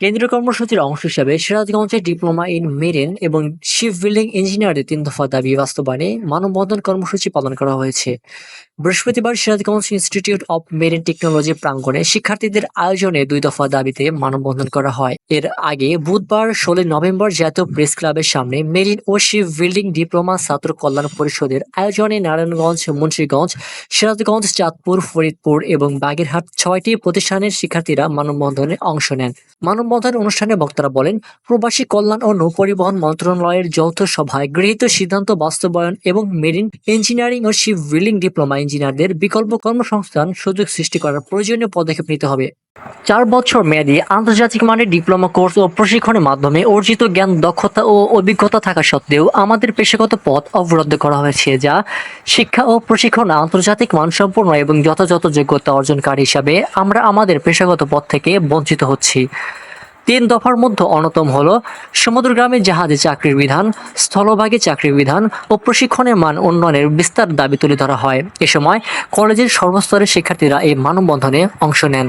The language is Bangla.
কেন্দ্রীয় কর্মসূচির অংশ হিসাবে সিরাজগঞ্জে ডিপ্লোমা ইন মেরিন এবং শিপ বিল্ডিং ইঞ্জিনিয়ারের তিন দফা দাবি বাস্তবায়নে মানববন্ধন কর্মসূচি পালন করা হয়েছে। বৃহস্পতিবার Sirajganj institute of marine technology প্রাঙ্গণে শিক্ষার্থীদের আয়োজনে দুই দফা দাবিতে মানববন্ধন করা হয়। এর আগে বুধবার ষোলোই নভেম্বর জাতীয় প্রেস ক্লাবের সামনে মেরিন ও শিপ বিল্ডিং ডিপ্লোমা ছাত্র কল্যাণ পরিষদের আয়োজনে নারায়ণগঞ্জ, মুন্সিগঞ্জ, সিরাজগঞ্জ, চাঁদপুর, ফরিদপুর এবং বাগেরহাট ছয়টি প্রতিষ্ঠানের শিক্ষার্থীরা মানববন্ধনে অংশ নেন। মানববন্ধন অনুষ্ঠানে বক্তারা বলেন, প্রবাসী কল্যাণ ও নৌপরিবহন মন্ত্রণালয়ের যৌথ সভায় গৃহীত সিদ্ধান্ত বাস্তবায়ন এবং মেরিন ইঞ্জিনিয়ারিং ও শিপ বিল্ডিং ডিপ্লোমা ইঞ্জিনিয়ারদের বিকল্প কর্মসংস্থান সুযোগ সৃষ্টি করার প্রয়োজনীয় পদক্ষেপ নিতে হবে। চার বছর মেয়াদী আন্তর্জাতিক মানের ডিপ্লোমা কোর্স ও প্রশিক্ষণের মাধ্যমে অর্জিত জ্ঞান, দক্ষতা ও অভিজ্ঞতা থাকা সত্ত্বেও আমাদের পেশাগত পথ অবরুদ্ধ করা হয়েছে, যা শিক্ষা ও প্রশিক্ষণ, আন্তর্জাতিক মানসম্পন্ন এবং যথাযথ যোগ্যতা অর্জনকারী হিসাবে আমরা আমাদের পেশাগত পথ থেকে বঞ্চিত হচ্ছি। তিন দফার মধ্যে অন্যতম হল সমুদ্রগ্রামে জাহাজে চাকরির বিধান, স্থলভাগে চাকরির বিধান ও প্রশিক্ষণের মান উন্নয়নের বিস্তার দাবি তুলে ধরা হয়। এ সময় কলেজের সর্বস্তরের শিক্ষার্থীরা এই মানববন্ধনে অংশ নেন।